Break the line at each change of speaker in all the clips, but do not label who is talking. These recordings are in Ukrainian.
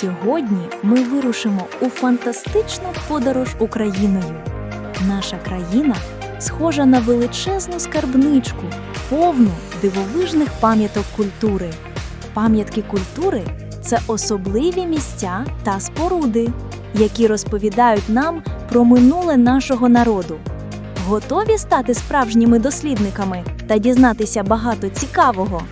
Сьогодні ми вирушимо у фантастичну подорож Україною. Наша країна схожа на величезну скарбничку, повну дивовижних пам'яток культури. Пам'ятки культури це особливі місця та споруди, які розповідають нам про минуле нашого народу. Готові стати справжніми дослідниками та дізнатися багато цікавого.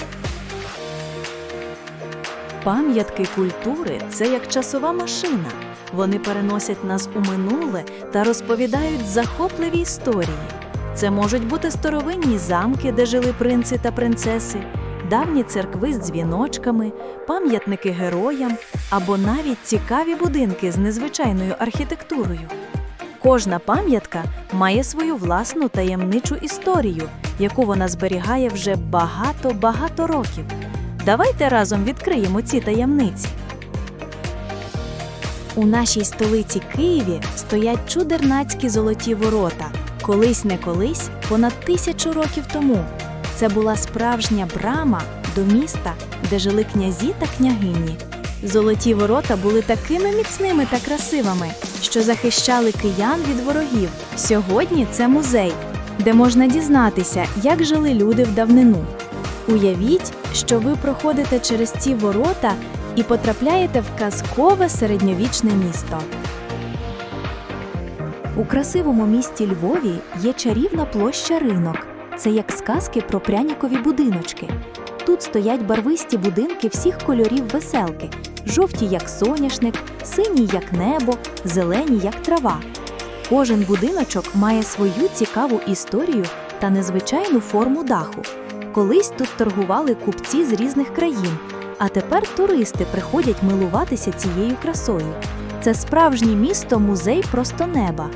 Пам'ятки культури це як часова машина. Вони переносять нас у минуле та розповідають захопливі історії. Це можуть бути старовинні замки, де жили принци та принцеси, давні церкви з дзвіночками, пам'ятники героям або навіть цікаві будинки з незвичайною архітектурою. Кожна пам'ятка має свою власну таємничу історію, яку вона зберігає вже багато-багато років. Давайте разом відкриємо ці таємниці. У нашій столиці Києві стоять чудернацькі золоті ворота. Колись не колись, понад тисячу років тому. Це була справжня брама до міста, де жили князі та княгині. Золоті ворота були такими міцними та красивими, що захищали киян від ворогів. Сьогодні це музей, де можна дізнатися, як жили люди в давнину. Уявіть, що ви проходите через ці ворота і потрапляєте в казкове середньовічне місто. У красивому місті Львові є чарівна площа ринок. Це як сказки про прянікові будиночки. Тут стоять барвисті будинки всіх кольорів веселки: жовті, як соняшник, сині, як небо, зелені, як трава. Кожен будиночок має свою цікаву історію та незвичайну форму даху. Колись тут торгували купці з різних країн, а тепер туристи приходять милуватися цією красою. Це справжнє місто музей просто неба.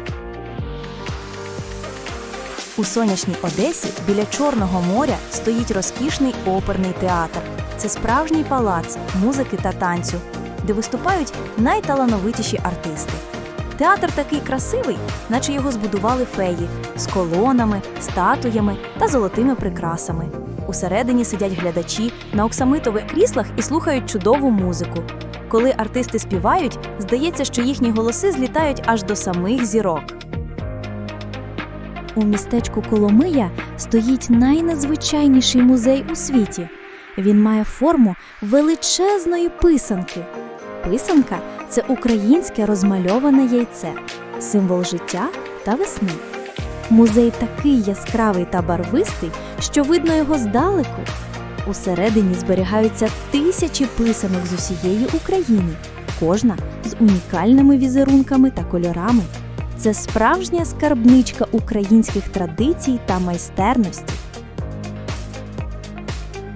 У сонячній Одесі біля Чорного моря стоїть розкішний оперний театр. Це справжній палац музики та танцю, де виступають найталановитіші артисти. Театр такий красивий, наче його збудували феї з колонами, статуями та золотими прикрасами. Усередині сидять глядачі на оксамитових кріслах і слухають чудову музику. Коли артисти співають, здається, що їхні голоси злітають аж до самих зірок. У містечку Коломия стоїть найнезвичайніший музей у світі. Він має форму величезної писанки. Писанка це українське розмальоване яйце, символ життя та весни. Музей такий яскравий та барвистий, що видно його здалеку. Усередині зберігаються тисячі писанок з усієї України, кожна з унікальними візерунками та кольорами. Це справжня скарбничка українських традицій та майстерності.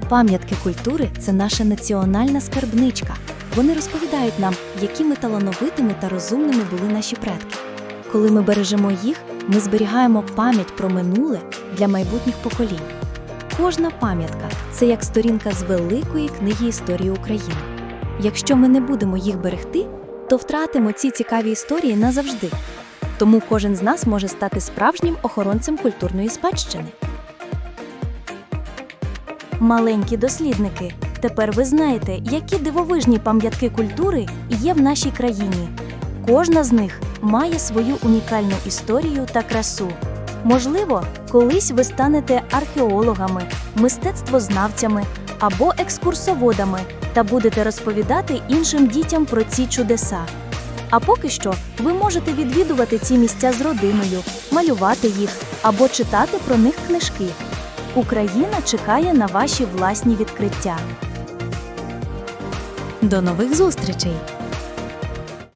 Пам'ятки культури це наша національна скарбничка. Вони розповідають нам, якими талановитими та розумними були наші предки. Коли ми бережемо їх, ми зберігаємо пам'ять про минуле для майбутніх поколінь. Кожна пам'ятка це як сторінка з великої книги історії України. Якщо ми не будемо їх берегти, то втратимо ці цікаві історії назавжди. Тому кожен з нас може стати справжнім охоронцем культурної спадщини. Маленькі дослідники. Тепер ви знаєте, які дивовижні пам'ятки культури є в нашій країні. Кожна з них має свою унікальну історію та красу. Можливо, колись ви станете археологами, мистецтвознавцями або екскурсоводами та будете розповідати іншим дітям про ці чудеса. А поки що ви можете відвідувати ці місця з родиною, малювати їх або читати про них книжки. Україна чекає на ваші власні відкриття. До нових зустрічей!